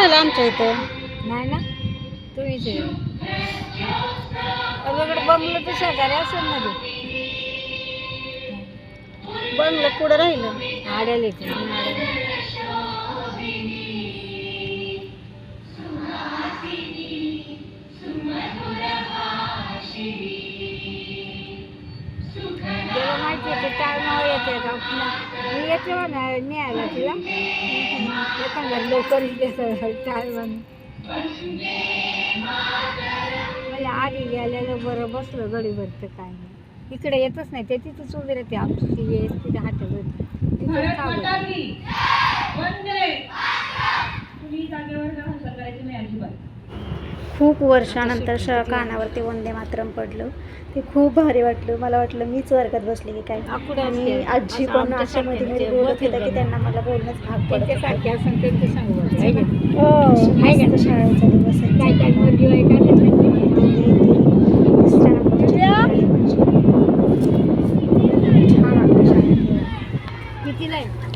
झालं आमच्या इथं. नाही ना? तुम्हीच आहे अलीकडे बंगलं तर शेजारी असेल ना ते. बंगलं पुढं राहिलं? आड्याला इथे जेव्हा येते का पुन्हा मी येते म्हणा न्यायला तिला लवकर येते मला आधी गेलेलं बरं बसलं गडीभर तर काय नाही. इकडे येतच नाही ते तिथंच उभी राहते आमची येत तिथे हातावर तिथं थांबत खूप वर्षानंतर श कानावरती वंदे मातरम पडलं. ते खूप भारी वाटलं. मला वाटलं मीच वर्गात बसले की काय. आणि. आजी पण अशा मध्ये मध्ये बोलत होत्या की त्यांना मला बोलणंच भाग पडत? हो. शाळेचा दिवस आहे. कितीला आहे?